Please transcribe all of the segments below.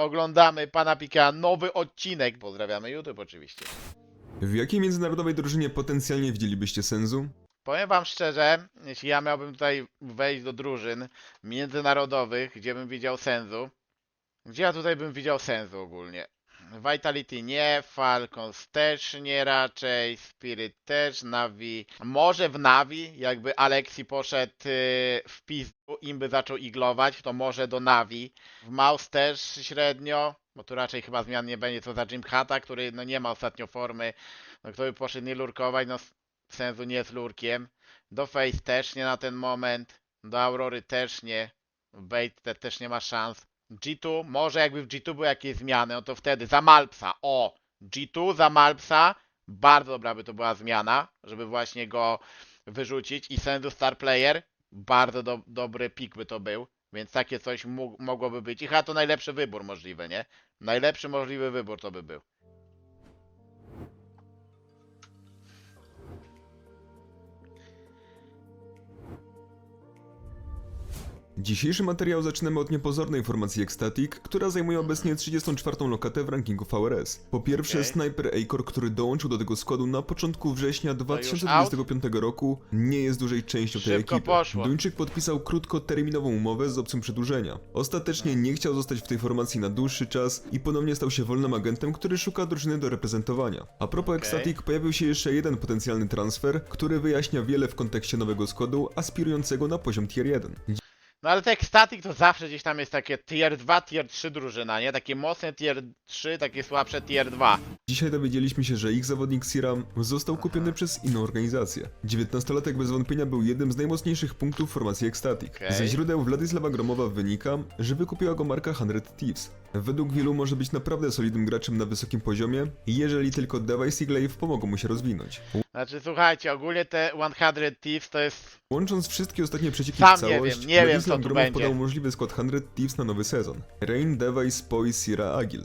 oglądamy pana Pika nowy odcinek. Pozdrawiamy YouTube oczywiście. W jakiej międzynarodowej drużynie potencjalnie widzielibyście Senzu? Powiem wam szczerze, jeśli ja miałbym tutaj wejść do drużyn międzynarodowych, gdzie bym widział sensu, gdzie ja tutaj bym widział sensu ogólnie? Vitality nie, Falcons też nie raczej, Spirit też, Navi, może w Navi, jakby Alexi poszedł yy, w pizdu, im by zaczął iglować, to może do Navi, w Mouse też średnio, bo tu raczej chyba zmian nie będzie, co za Jim Hata, który no nie ma ostatnio formy, no kto by poszedł nie lurkować, no sensu nie jest lurkiem. Do Face też nie na ten moment. Do Aurory też nie. Bait te, też nie ma szans. G2, może jakby w G2 były jakieś zmiany, no to wtedy za Malpsa. O! G2 za Malpsa. Bardzo dobra by to była zmiana, żeby właśnie go wyrzucić. I Sensu Star Player. Bardzo do, dobry pik by to był. Więc takie coś mógł, mogłoby być. I chyba to najlepszy wybór możliwy, nie? Najlepszy możliwy wybór to by był. Dzisiejszy materiał zaczynamy od niepozornej formacji Ecstatic, która zajmuje obecnie 34. lokatę w rankingu VRS. Po pierwsze Okej. Sniper Acor, który dołączył do tego składu na początku września już 2025 roku, nie jest dużej częścią tej Szybko ekipy. poszło. Duńczyk podpisał krótkoterminową umowę z opcją przedłużenia. Ostatecznie nie chciał zostać w tej formacji na dłuższy czas i ponownie stał się wolnym agentem, który szuka drużyny do reprezentowania. A propos Okej. Ecstatic, pojawił się jeszcze jeden potencjalny transfer, który wyjaśnia wiele w kontekście nowego składu aspirującego na poziom tier 1. No ale tak static to zawsze gdzieś tam jest takie tier 2, tier 3 drużyna, nie? Takie mocne tier 3, takie słabsze tier 2. Dzisiaj dowiedzieliśmy się, że ich zawodnik Siram został kupiony przez inną organizację. 19-latek bez wątpienia był jednym z najmocniejszych punktów formacji Ecstatic. Okej. Ze źródeł Władysława Gromowa wynika, że wykupiła go marka 100 Thieves. Według wielu może być naprawdę solidnym graczem na wysokim poziomie, jeżeli tylko Device i Glaive pomogą mu się rozwinąć. Znaczy słuchajcie, ogólnie te 100 Thieves to jest... Łącząc wszystkie ostatnie przecieki Sam w nie całość, wiem, nie wiem, co tu będzie. podał możliwy skład 100 Thieves na nowy sezon. Rain, Device, Poi, Sira, Agil.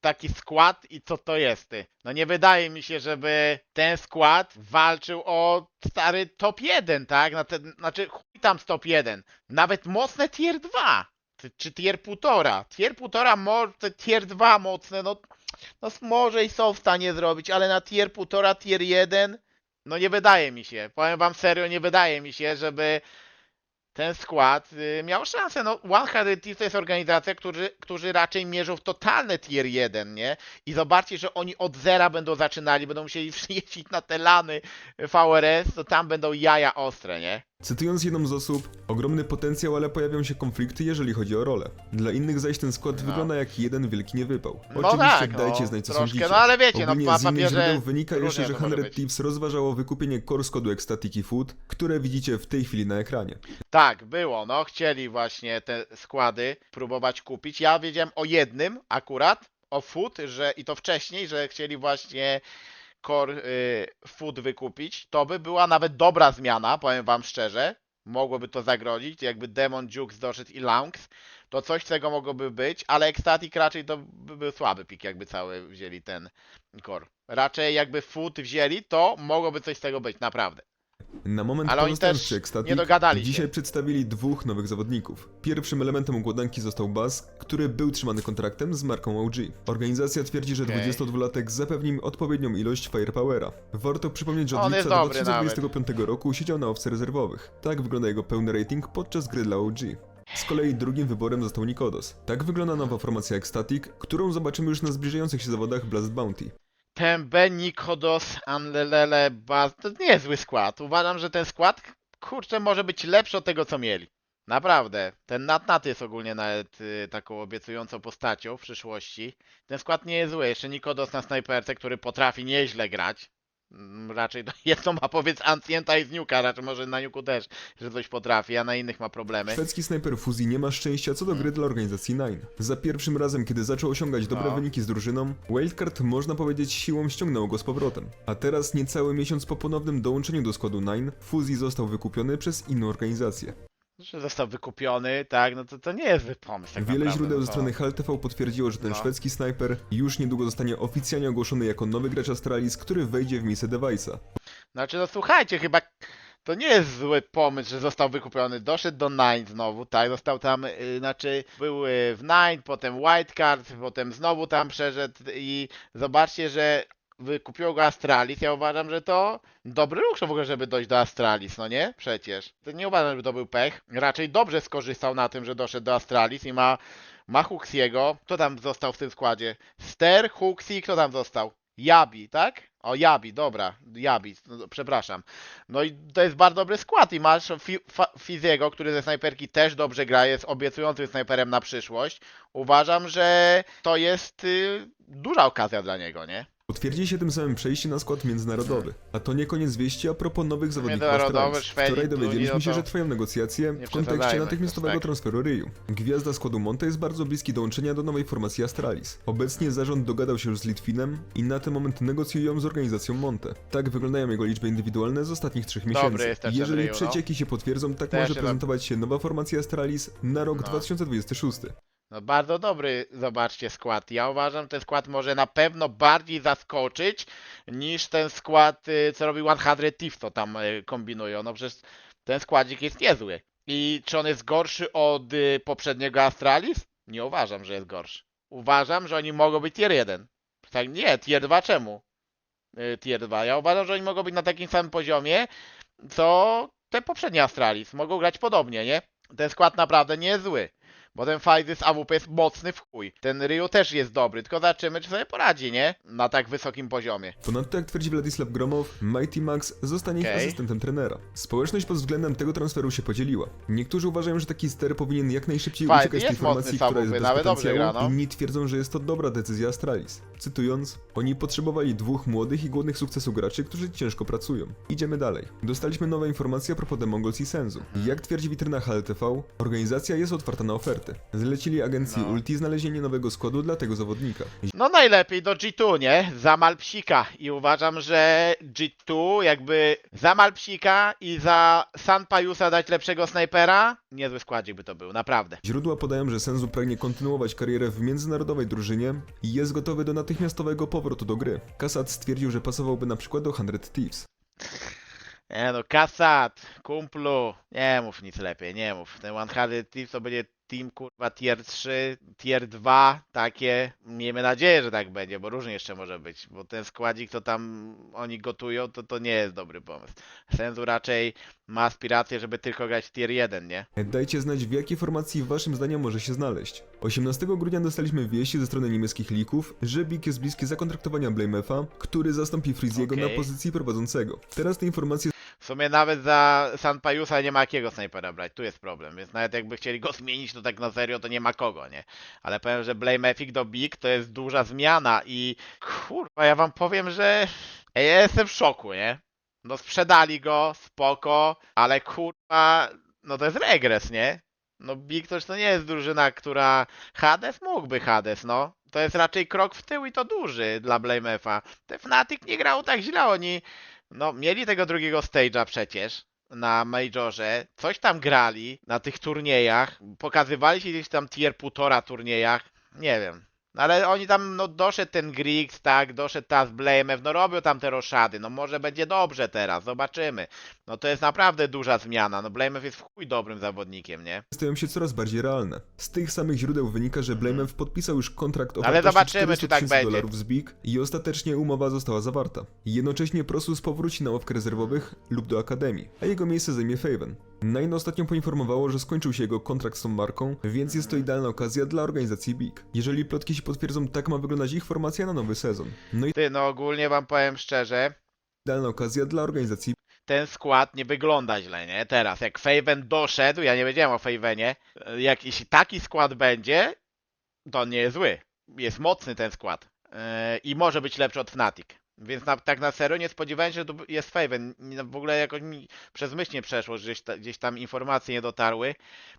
taki skład i co to jest ty? No nie wydaje mi się, żeby ten skład walczył o stary top 1, tak? Na ten, znaczy chuj tam z top 1. Nawet mocne tier 2. Czy, czy tier 1,5. Tier 1,5 może, tier 2 mocne, no, no może i są w stanie zrobić, ale na tier 1,5, tier 1 no nie wydaje mi się. Powiem wam serio, nie wydaje mi się, żeby ten skład y, miał szansę. No, One Hundred Thieves to jest organizacja, którzy, którzy raczej mierzą w totalne tier 1, nie? I zobaczcie, że oni od zera będą zaczynali, będą musieli jeździć na te lany VRS, to tam będą jaja ostre, nie? Cytując jedną z osób, ogromny potencjał, ale pojawią się konflikty, jeżeli chodzi o rolę. Dla innych zaś ten skład No. wygląda jak jeden wielki niewypał. No Oczywiście tak, dajcie no, znać co troszkę, sądzicie. no ale wiecie, no, Ogólnie na z innych źródeł wynika jeszcze, że to może 100 być. Thieves rozważało wykupienie core kodu Ecstatic Food, które widzicie w tej chwili na ekranie. Tak, było, no, chcieli właśnie te składy próbować kupić. Ja wiedziałem o jednym akurat, o Food, że i to wcześniej, że chcieli właśnie Core y, Food wykupić. To by była nawet dobra zmiana, powiem wam szczerze. Mogłoby to zagrozić, jakby Demon Jukes doszedł i Lanks, to coś czego mogłoby być, ale Ecstatic raczej to by był słaby pik, jakby cały wzięli ten Core. Raczej jakby Food wzięli, to mogłoby coś z tego być, naprawdę. Na moment Ale oni też nie dogadali się. dzisiaj przedstawili dwóch nowych zawodników. Pierwszym elementem układanki został Buzz, który był trzymany kontraktem z marką OG. Organizacja twierdzi, że Okej. 22-latek zapewni odpowiednią ilość firepowera. Warto przypomnieć, że od On jest lipca dobry 2025 roku siedział na owce rezerwowych. Tak wygląda jego pełny rating podczas gry dla OG. Z kolei drugim wyborem został Nikodos. Tak wygląda nowa formacja Ecstatic, którą zobaczymy już na zbliżających się zawodach Blast Bounty. Tembe, Nikodos, Anlelele, Baz... To nie zły skład. Uważam, że ten skład, kurczę, może być lepszy od tego, co mieli. Naprawdę. Ten Nat Nat jest ogólnie nawet y, taką obiecującą postacią w przyszłości. Ten skład nie jest zły. Jeszcze Nikodos na snajperce, który potrafi nieźle grać. Mm, Raczej to ma powiedz Ancienta i z Nuka, raczej może na Nuku też, że coś potrafi, a na innych ma problemy. Szwedzki snajper Fuzji nie ma szczęścia co do gry dla organizacji Nine. Za pierwszym razem, kiedy zaczął osiągać dobre No. wyniki z drużyną, Wildcard można powiedzieć siłą ściągnął go z powrotem. A teraz, niecały miesiąc po ponownym dołączeniu do składu Nine, Fuzji został wykupiony przez inną organizację. Że został wykupiony, tak, no to, to nie jest zły pomysł. Tak Wiele naprawdę, źródeł no ze to- strony HLTV potwierdziło, że ten No. szwedzki snajper już niedługo zostanie oficjalnie ogłoszony jako nowy gracz Astralis, który wejdzie w misję Device'a. Znaczy, no słuchajcie, chyba to to nie jest zły pomysł, że został wykupiony. Doszedł do Nine znowu, tak? Został tam, y, znaczy był y, w Nine, potem Wildcard, potem znowu tam przeszedł i zobaczcie, że wykupiło go Astralis. Ja uważam, że to dobry ruch w ogóle, żeby dojść do Astralis, no nie? Przecież. To nie uważam, żeby to był pech. Raczej dobrze skorzystał na tym, że doszedł do Astralis i ma, ma Huxiego. Kto tam został w tym składzie? Ster, Huxi, kto tam został? Jabi, tak? O, Jabi, dobra, Jabi, no, przepraszam. No i to jest bardzo dobry skład i masz Fi- Fiziego, który ze snajperki też dobrze gra, jest obiecującym snajperem na przyszłość. Uważam, że to jest y, duża okazja dla niego, nie? Potwierdzi się tym samym przejście na skład międzynarodowy. A to nie koniec wieści a propos nowych zawodników Astralis. Wczoraj dowiedzieliśmy się, no że trwają negocjacje w kontekście natychmiastowego tak. transferu Ryu. Gwiazda składu Monte jest bardzo bliski dołączenia do nowej formacji Astralis. Obecnie zarząd dogadał się już z Litwinem i na ten moment negocjują z organizacją Monte. Tak wyglądają jego liczby indywidualne z ostatnich trzech miesięcy. Jeżeli no. przecieki się potwierdzą, tak może prezentować się nowa formacja Astralis na rok No. 2026. No bardzo dobry, zobaczcie, skład. Ja uważam, ten skład może na pewno bardziej zaskoczyć niż ten skład, y, co robi 100 Thieves, co tam y, kombinują. No przecież ten składzik jest niezły. I czy on jest gorszy od y, poprzedniego Astralis? Nie uważam, że jest gorszy. Uważam, że oni mogą być tier 1. Tak, nie, tier 2 czemu? Tier 2. Ja uważam, że oni mogą być na takim samym poziomie, co te poprzednie Astralis. Mogą grać podobnie, nie? Ten skład naprawdę nie jest zły. Bo ten Fajzy z AWP jest mocny w chuj. Ten Ryu też jest dobry, tylko zobaczymy, czy sobie poradzi, nie? Na tak wysokim poziomie. Ponadto, jak twierdzi Władysław Gromow, Mighty Max zostanie ich Okej. asystentem trenera. Społeczność pod względem tego transferu się podzieliła. Niektórzy uważają, że taki ster powinien jak najszybciej Fajny uciekać z tej formacji, która jest bez nawet potencjału. gra, no. Inni twierdzą, że jest to dobra decyzja Astralis. Cytując, oni potrzebowali dwóch młodych i głodnych sukcesu graczy, którzy ciężko pracują. Idziemy dalej. Dostaliśmy nowe informacje a propos The Mongols i Senzu. Jak twierdzi witryna HLTV, organizacja jest otwarta na oferty. Zlecili agencji No. Ulti znalezienie nowego składu dla tego zawodnika. No najlepiej do G2, nie? Zamal psika. I uważam, że G2 jakby zamal psika i za San Pajusa dać lepszego snajpera, niezły składzik by to był, naprawdę. Źródła podają, że Senzu pragnie kontynuować karierę w międzynarodowej drużynie i jest gotowy do natychmiastowego powrotu do gry. Kasat stwierdził, że pasowałby na przykład do 100 Thieves. Nie no, Kasat, kumplu, nie mów nic lepiej, nie mów. Ten 100 Thieves to będzie team kurwa tier 3, tier 2, takie. Miejmy nadzieję, że tak będzie, bo różnie jeszcze może być. Bo ten składzik, co tam oni gotują, to to nie jest dobry pomysł. Sensu raczej ma aspiracje, żeby tylko grać w tier 1, nie? Dajcie znać, w jakiej formacji waszym zdaniem może się znaleźć. 18 grudnia dostaliśmy wieści ze strony niemieckich lików, że Big jest bliski zakontraktowania Blamefa, który zastąpi Freeziego na pozycji prowadzącego. Teraz te informacje W sumie nawet za San Pajusa nie ma jakiego snajpera brać, tu jest problem, więc nawet jakby chcieli go zmienić, to tak na serio to nie ma kogo, nie? Ale powiem, że Blame Epic do Big to jest duża zmiana i kurwa, ja wam powiem, że ja jestem w szoku, nie? No sprzedali go, spoko, ale kurwa, no to jest regres, nie? No Big to to nie jest drużyna, która Hades mógłby Hades, no. To jest raczej krok w tył i to duży dla Blamefa. Ten Fnatic nie grał tak źle, oni no, mieli tego drugiego stage'a przecież na Majorze, coś tam grali na tych turniejach, pokazywali się gdzieś tam tier półtora turniejach, nie wiem. No, ale oni tam, no doszedł ten Griggs, tak, doszedł teraz Blamew, no robią tam te roszady, no może będzie dobrze teraz, zobaczymy. No to jest naprawdę duża zmiana, no Blamew jest w chuj dobrym zawodnikiem, nie? stają się coraz bardziej realne. Z tych samych źródeł wynika, że Blamev podpisał już kontrakt o Mhm. Ale zobaczymy, 400 czy tak będzie. dolarów z Big i ostatecznie umowa została zawarta. Jednocześnie Prosus powróci na ławkę rezerwowych lub do Akademii, a jego miejsce zajmie Faven. Nine ostatnio poinformowało, że skończył się jego kontrakt z tą marką, więc jest to idealna okazja dla organizacji Big. Jeżeli plotki się potwierdzą, tak ma wyglądać ich formacja na nowy sezon. No i Ty, no ogólnie wam powiem szczerze, idealna okazja dla organizacji ten skład nie wygląda źle, nie? Teraz, jak Faven doszedł, ja nie wiedziałem o Favenie, jak jeśli taki skład będzie, to on nie jest zły. Jest mocny ten skład. Yy, I może być lepszy od Fnatic. Więc na, tak na serio nie spodziewałem się, że tu jest Faven. W ogóle jakoś mi przez myśl nie przeszło, że gdzieś, ta, gdzieś tam informacje nie dotarły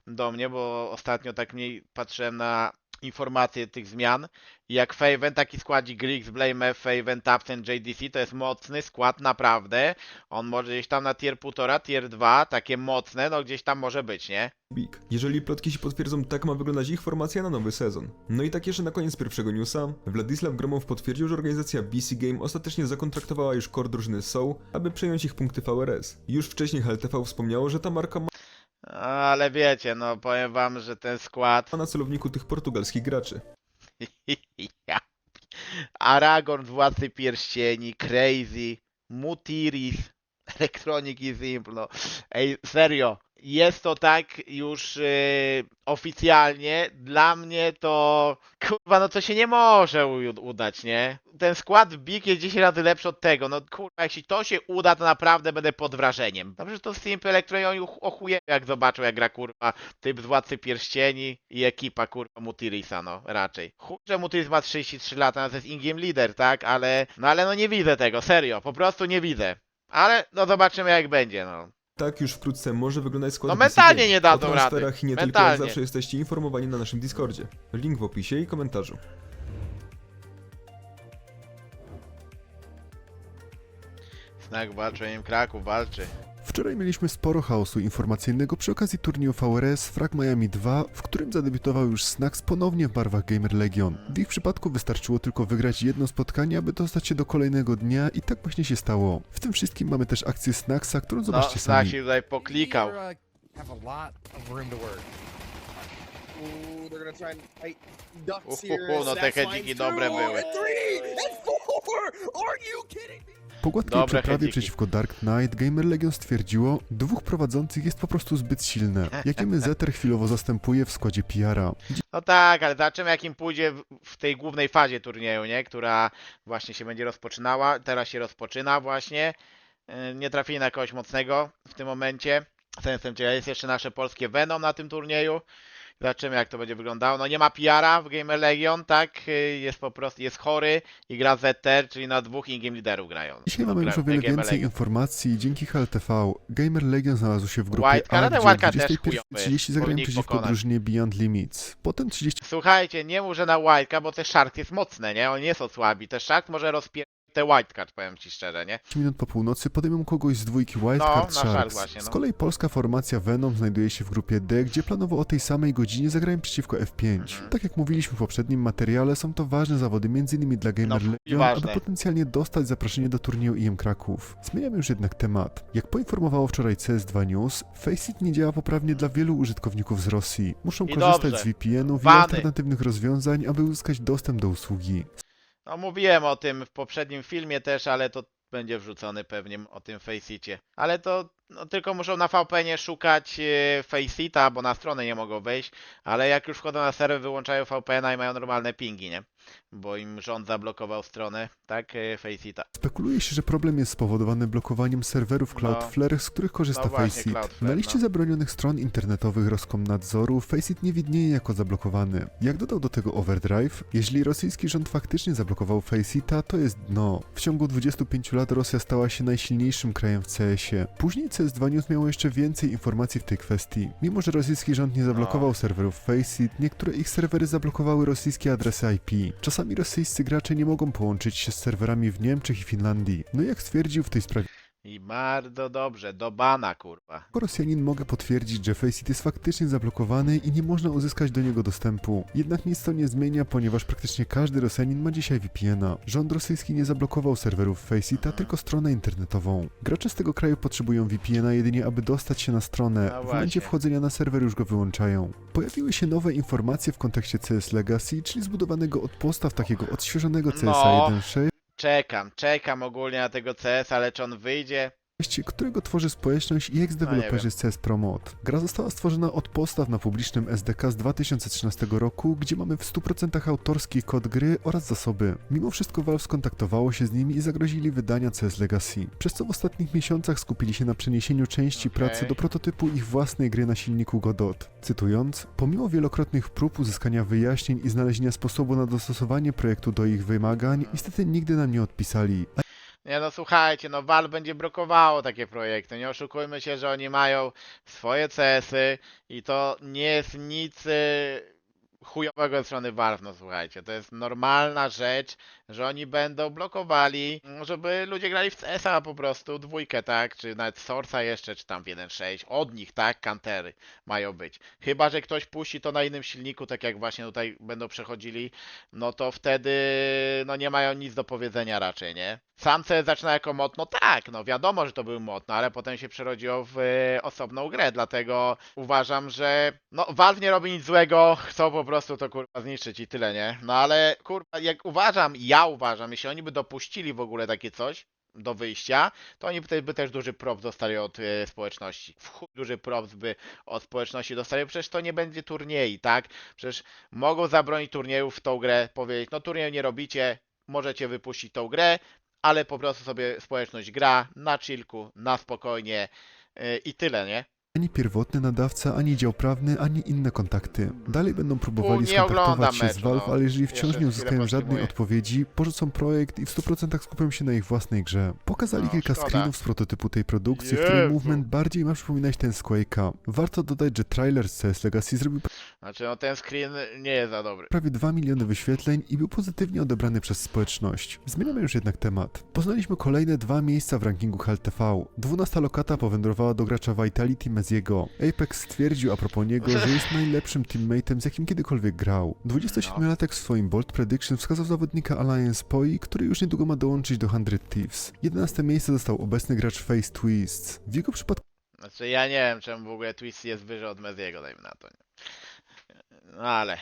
do mnie, bo ostatnio tak mniej patrzyłem na informacje tych zmian. Jak Faven, taki składzik Griggs, Blame, Faven, Tapsen, JDC to jest mocny skład naprawdę. On może gdzieś tam na tier 1,5, tier 2, takie mocne, no gdzieś tam może być, nie? Big. Jeżeli plotki się potwierdzą, tak ma wyglądać ich formacja na nowy sezon. No i tak jeszcze na koniec pierwszego newsa, Władysław Gromow potwierdził, że organizacja BC Game ostatecznie zakontraktowała już core drużyny SOU, aby przejąć ich punkty VRS. Już wcześniej HLTV wspomniało, że ta marka ma Ale wiecie, no powiem wam, że ten skład na celowniku tych portugalskich graczy. Ja. Aragorn, Władcy Pierścieni, Crazy, Mutiris, Electronic i Simple, no. Ej, serio, jest to tak już yy, oficjalnie, dla mnie to, kurwa, no to się nie może udać, nie? Ten skład Big jest 10 razy lepszy od tego, no kurwa, jeśli to się uda, to naprawdę będę pod wrażeniem. Dobrze, że to Simple Electronic oni ochuje, jak zobaczą, jak gra, kurwa, typ z Władcy Pierścieni i ekipa, kurwa, Mutirisa, no, raczej. Chuj, że Mutiris ma 33 lata, to jest in-game leader, tak, ale, no ale no nie widzę tego, serio, po prostu nie widzę. Ale, no zobaczymy jak będzie, no. Tak już wkrótce może wyglądać skład No mentalnie nie dadzą O transferach rady. i nie tylko jak Mentalnie. zawsze jesteście informowani na naszym Discordzie. Link w opisie i komentarzu. Znak walczy, im Kraków walczy. Wczoraj mieliśmy sporo chaosu informacyjnego przy okazji turnieju VRS Frag Miami 2, w którym zadebiutował już Snax ponownie w barwach Gamer Legion. W ich przypadku wystarczyło tylko wygrać jedno spotkanie, aby dostać się do kolejnego dnia i tak właśnie się stało. W tym wszystkim mamy też akcję Snaxa, którą No, zobaczcie znak sami. się tutaj poklikał. Uh. Uhuhu, no te hedziki dobre były. Po gładkiej Dobre przeprawie hedziki. przeciwko Dark Knight, Gamer Legion stwierdziło, dwóch prowadzących jest po prostu zbyt silne. Jakimy Zeter chwilowo zastępuje w składzie PR-a. No tak, ale zobaczymy jak im pójdzie w, w tej głównej fazie turnieju, nie? Która właśnie się będzie rozpoczynała. Teraz się rozpoczyna właśnie. Yy, Nie trafili na kogoś mocnego w tym momencie. Sensem ciekaw jest jeszcze nasze polskie Venom na tym turnieju. Zobaczymy jak to będzie wyglądało. No nie ma PR-a w Gamer Legion, tak? Yy, Jest po prostu, jest chory i gra ZR, czyli na dwóch in-game liderów grają. Dzisiaj mamy już o wiele więcej Legion. informacji dzięki HLTV. Gamer Legion znalazł się w grupie Wildcard, A, gdzie Wildcard też 21.30 chujowy. zagrają przeciwko pokonać. drużynie Beyond Limits. Potem 30 Słuchajcie, nie że na wildcard, bo te Shark jest mocne, nie? Oni nie są słabi. Te Shark może rozpier... te wildcard, powiem ci szczerze, nie? minut po północy podejmą kogoś z dwójki No, Wildcard na Sharks. właśnie, no. Z kolei polska formacja Venom znajduje się w grupie D, gdzie planowo o tej samej godzinie zagrają przeciwko F5. Mhm. Tak jak mówiliśmy w poprzednim materiale, są to ważne zawody m.in. dla Gamer No, Legion, ważne. aby potencjalnie dostać zaproszenie do turnieju IM Kraków. Zmieniamy już jednak temat. Jak poinformowało wczoraj CS2 News, Faceit nie działa poprawnie dla wielu użytkowników z Rosji. Muszą I korzystać dobrze. z VPN-ów i Bany. alternatywnych rozwiązań, aby uzyskać dostęp do usługi. No mówiłem o tym w poprzednim filmie też, ale to będzie wrzucony pewnie o tym Faceicie. Ale to no, tylko muszą na VPN-ie szukać e, Faceita, bo na stronę nie mogą wejść, ale jak już wchodzą na serwer, wyłączają VPN-a i mają normalne pingi, nie? Bo im rząd zablokował stronę, tak, e, Faceita. Spekuluje się, że problem jest spowodowany blokowaniem serwerów No. Cloudflare, z których korzysta No właśnie, Faceit. Cloudflare, Na liście no. zabronionych stron internetowych Roskomnadzoru Faceit nie widnieje jako zablokowany. Jak dodał do tego Overdrive, jeśli rosyjski rząd faktycznie zablokował Faceita, to jest dno. W ciągu 25 lat Rosja stała się najsilniejszym krajem w CS-ie. Później CS2 News miało jeszcze więcej informacji w tej kwestii. Mimo, że rosyjski rząd nie zablokował No. serwerów Faceit, niektóre ich serwery zablokowały rosyjskie adresy IP. Czasami rosyjscy gracze nie mogą połączyć się z serwerami w Niemczech i Finlandii. No jak stwierdził w tej sprawie I bardzo dobrze, do bana, kurwa. jako Rosjanin mogę potwierdzić, że Faceit jest faktycznie zablokowany i nie można uzyskać do niego dostępu. Jednak nic to nie zmienia, ponieważ praktycznie każdy Rosjanin ma dzisiaj VPN-a. Rząd rosyjski nie zablokował serwerów Faceita, tylko stronę internetową. Gracze z tego kraju potrzebują VPN-a jedynie, aby dostać się na stronę. No w momencie właśnie. wchodzenia na serwer już go wyłączają. Pojawiły się nowe informacje w kontekście CS Legacy, czyli zbudowanego od podstaw takiego odświeżonego CSa No. 1.6, Czekam, czekam ogólnie na tego CS, ale czy on wyjdzie? Którego tworzy społeczność i ex-deweloperzy wiem. z CS Promot. Gra została stworzona od podstaw na publicznym SDK z 2013 roku, gdzie mamy w 100% autorski kod gry oraz zasoby. Mimo wszystko Valve skontaktowało się z nimi i zagrozili wydania CS Legacy, przez co w ostatnich miesiącach skupili się na przeniesieniu części Okej. pracy do prototypu ich własnej gry na silniku Godot. Cytując, pomimo wielokrotnych prób uzyskania wyjaśnień i znalezienia sposobu na dostosowanie projektu do ich wymagań, niestety nigdy nam nie odpisali, Nie no słuchajcie, no Valve będzie blokowało takie projekty. Nie oszukujmy się, że oni mają swoje CS-y i to nie jest nic y, chujowego ze strony Valve, no słuchajcie, to jest normalna rzecz, że oni będą blokowali, żeby ludzie grali w CS-a po prostu, dwójkę, tak, czy nawet Source'a jeszcze, czy tam w 1.6, od nich, tak, kantery mają być. Chyba, że ktoś puści to na innym silniku, tak jak właśnie tutaj będą przechodzili, no to wtedy, no nie mają nic do powiedzenia raczej, nie? Sam CS zaczyna jako mod, no tak, no wiadomo, że to był mod, no ale potem się przerodziło w e, osobną grę, dlatego uważam, że no Valve nie robi nic złego, chcą po prostu to kurwa zniszczyć i tyle, nie? No ale kurwa, jak uważam, ja uważam, jeśli oni by dopuścili w ogóle takie coś do wyjścia, to oni by, by też duży prop dostali od e, społeczności. W chuj duży props by od społeczności dostali, przecież to nie będzie turniej, tak? Przecież mogą zabronić turniejów w tą grę, powiedzieć, no turnieju nie robicie, możecie wypuścić tą grę, ale po prostu sobie społeczność gra na chillku, na spokojnie yy, i tyle, nie? Ani pierwotny nadawca, ani dział prawny, ani inne kontakty. Dalej będą próbowali nie skontaktować się z meczu, Valve, no. ale jeżeli Jeszcze wciąż nie chwilę uzyskają żadnej potrzebuję. odpowiedzi, porzucą projekt i w 100% skupią się na ich własnej grze. Pokazali No, kilka szkoda. screenów z prototypu tej produkcji, w którym Jezu. movement bardziej ma przypominać ten z Quake'a. Warto dodać, że trailer z CS Legacy zrobił Znaczy, no ten screen nie jest za dobry. prawie 2 miliony wyświetleń i był pozytywnie odebrany przez społeczność. Zmieniamy już jednak temat. Poznaliśmy kolejne dwa miejsca w rankingu HLTV. 12 lokata powędrowała do gracza Vitality Meziego. Apex stwierdził a propos niego, że jest najlepszym teammateem z jakim kiedykolwiek grał. 27-latek w swoim Bold Prediction wskazał zawodnika Alliance Poi, który już niedługo ma dołączyć do 100 Thieves. 11 miejsce dostał obecny gracz Face Twists. W jego przypadku Znaczy, ja nie wiem, czemu w ogóle Twist jest wyżej od Meziego, dajmy na to. Nie? No ale...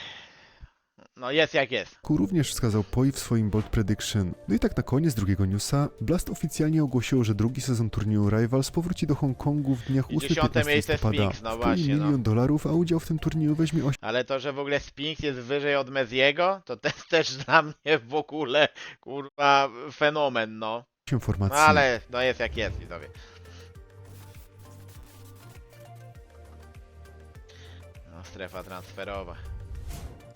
No jest jak jest. również wskazał Poi w swoim Bold Prediction. No i tak na koniec drugiego newsa, Blast oficjalnie ogłosił, że drugi sezon turnieju Rivals powróci do Hongkongu w dniach I 8-15 dziesiąte miejsce listopada. Sphinx, no Wpłynie właśnie, no. milion dolarów, a udział w tym turnieju weźmie Ale to, że w ogóle Spinks jest wyżej od Meziego, to też, też dla mnie w ogóle, kurwa, fenomen, no. 8 No formacji. ale, no jest jak jest, widzowie. No, strefa transferowa.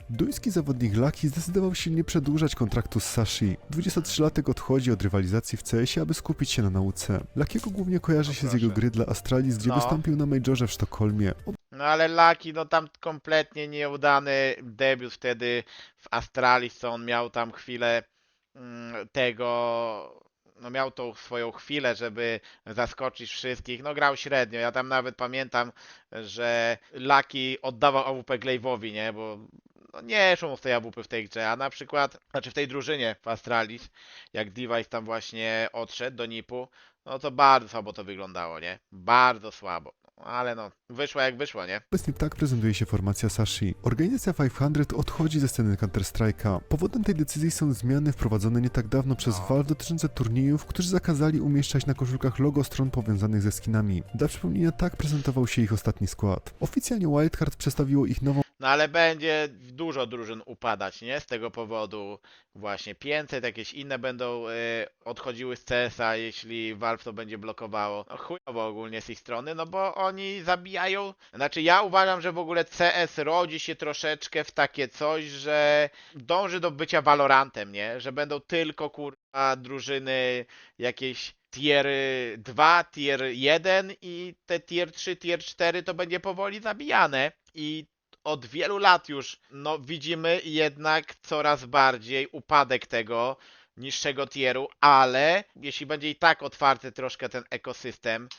Duński zawodnik Lucky zdecydował się nie przedłużać kontraktu z Sashi. 23-latek odchodzi od rywalizacji w CS-ie, aby skupić się na nauce. Luckiego głównie kojarzy No się z proszę. jego gry dla Astralis, gdzie No. wystąpił na Majorze w Sztokholmie. No ale Lucky, no tam kompletnie nieudany debiut wtedy w Astralis, co on miał tam chwilę mm, tego, no miał tą swoją chwilę, żeby zaskoczyć wszystkich, no grał średnio, ja tam nawet pamiętam, że Lucky oddawał AWP Glaive'owi, nie, bo no nie szło mu z tej AWP w tej grze, a na przykład, znaczy w tej drużynie w Astralis, jak Device tam właśnie odszedł do NIP-u, no to bardzo słabo to wyglądało, nie, bardzo słabo, ale no, wyszło jak wyszło, nie. Obecnie tak prezentuje się formacja Sashi. Organizacja 500 odchodzi ze sceny Counter-Strike'a. Powodem tej decyzji są zmiany wprowadzone nie tak dawno przez No. Valve dotyczące turniejów, którzy zakazali umieszczać na koszulkach logo stron powiązanych ze skinami. Dla przypomnienia tak prezentował się ich ostatni skład. Oficjalnie Wildcard przedstawiło ich nową No ale będzie dużo drużyn upadać, nie? Z tego powodu właśnie 500, jakieś inne będą y, odchodziły z CS-a, jeśli Valve to będzie blokowało. No chujowo ogólnie z ich strony, no bo oni zabijają... Znaczy ja uważam, że w ogóle CS rodzi się troszeczkę w takie coś, że dąży do bycia Valorantem, nie? Że będą tylko kurwa drużyny jakieś tier 2, tier 1 i te tier 3, tier 4 to będzie powoli zabijane i od wielu lat już no, widzimy jednak coraz bardziej upadek tego niższego tieru, ale jeśli będzie i tak otwarty troszkę ten ekosystem,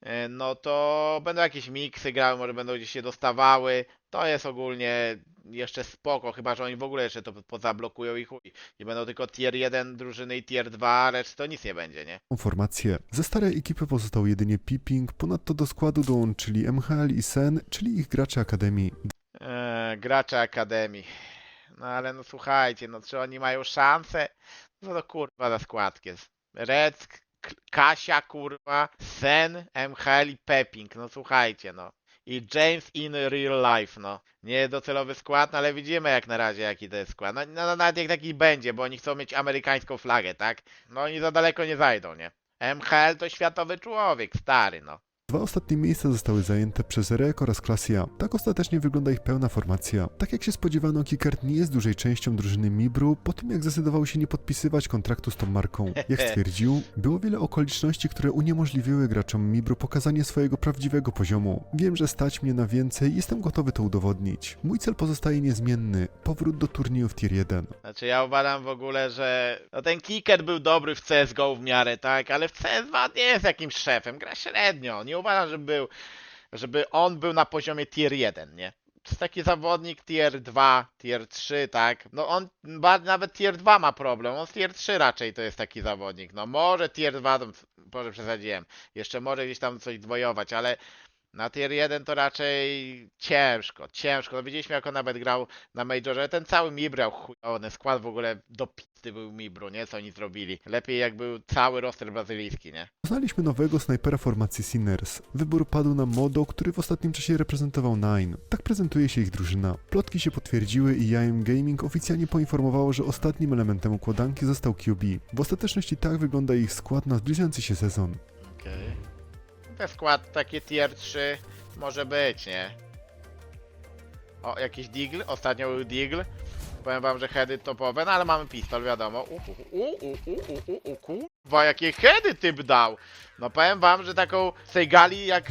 e, no to będą jakieś miksy grały, może będą gdzieś się dostawały. To jest ogólnie jeszcze spoko, chyba że oni w ogóle jeszcze to pozablokują i chuj. Będą tylko tier 1 drużyny i tier 2, a reszta to nic nie będzie, nie? formację. Ze starej ekipy pozostał jedynie Pipping, ponadto do składu dołączyli MHL i Sen, czyli ich gracze Akademii. Gracze Akademii. No ale no słuchajcie, no czy oni mają szansę? No to kurwa jest. Rec, K- Kasia kurwa, Sen, MHL i Pepping. No słuchajcie no. I James in real life, no. Nie docelowy skład, no ale widzimy jak na razie jaki to jest skład. No, no nawet jak taki będzie, bo oni chcą mieć amerykańską flagę, tak? No oni za daleko nie zajdą, nie? MHL to światowy człowiek, stary, no. Dwa ostatnie miejsca zostały zajęte przez Rek oraz Klasia. Tak ostatecznie wygląda ich pełna formacja. Tak jak się spodziewano, Kickert nie jest dużej częścią drużyny Mibru, po tym jak zdecydował się nie podpisywać kontraktu z tą marką. Jak stwierdził, było wiele okoliczności, które uniemożliwiły graczom Mibru pokazanie swojego prawdziwego poziomu. Wiem, że stać mnie na więcej i jestem gotowy to udowodnić. Mój cel pozostaje niezmienny. Powrót do turniejów Tier 1. Znaczy ja uważam w ogóle, że no ten kicker był dobry w CSGO w miarę, tak, ale w CS2 nie jest jakimś szefem, gra średnio. Nie uważam, żeby był, żeby on był na poziomie tier 1, nie? To jest taki zawodnik tier 2, tier 3, tak? No on nawet tier 2 ma problem, on z tier 3 raczej to jest taki zawodnik. No może tier 2, to może przesadziłem, jeszcze może gdzieś tam coś dwojować, ale na tier 1 to raczej ciężko, ciężko. No widzieliśmy jak on nawet grał na Majorze, ten cały Mibru miał chujowy skład w ogóle do pizdy był Mibru, nie? Co oni zrobili. Lepiej jak był cały roster brazylijski, nie? Poznaliśmy nowego snajpera formacji Sinners. Wybór padł na Modo, który w ostatnim czasie reprezentował Nine. Tak prezentuje się ich drużyna. Plotki się potwierdziły i IM Gaming oficjalnie poinformowało, że ostatnim elementem układanki został QB. W ostateczności tak wygląda ich skład na zbliżający się sezon. Okej. Ten skład taki tier 3 może być, nie? O, jakiś Deagle? Ostatnio był Deagle. Powiem wam, że heady topowe, no ale mamy pistol, wiadomo. U, u, u, u, u, u, u, kurwa, jakie heady typ dał! No powiem wam, że taką z tej gali, jak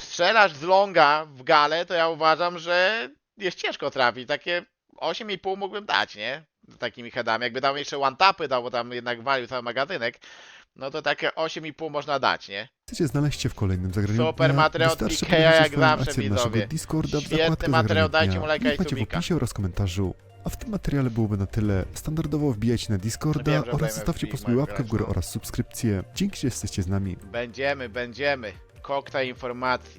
strzelasz z longa w galę, to ja uważam, że jest ciężko trafić. Takie 8,5 mógłbym dać, nie? Z takimi headami. Jakby dał jeszcze one-tapy, dał, bo tam jednak walił cały magazynek, no to takie 8,5 można dać, nie? chcecie znaleźć się w kolejnym zagraniu Super dnia, materiał od podjąć jak zawsze, widzowie. Discorda w Świetny zakładkę materiał, zagrania dajcie dnia. mu lajka Link i macie w subika. opisie oraz komentarzu. A w tym materiale byłoby na tyle. Standardowo wbijajcie na Discorda Wiem, że oraz zostawcie po sobie łapkę w górę no. oraz subskrypcję. Dzięki, że jesteście z nami. Będziemy, będziemy. Koktajl informacji.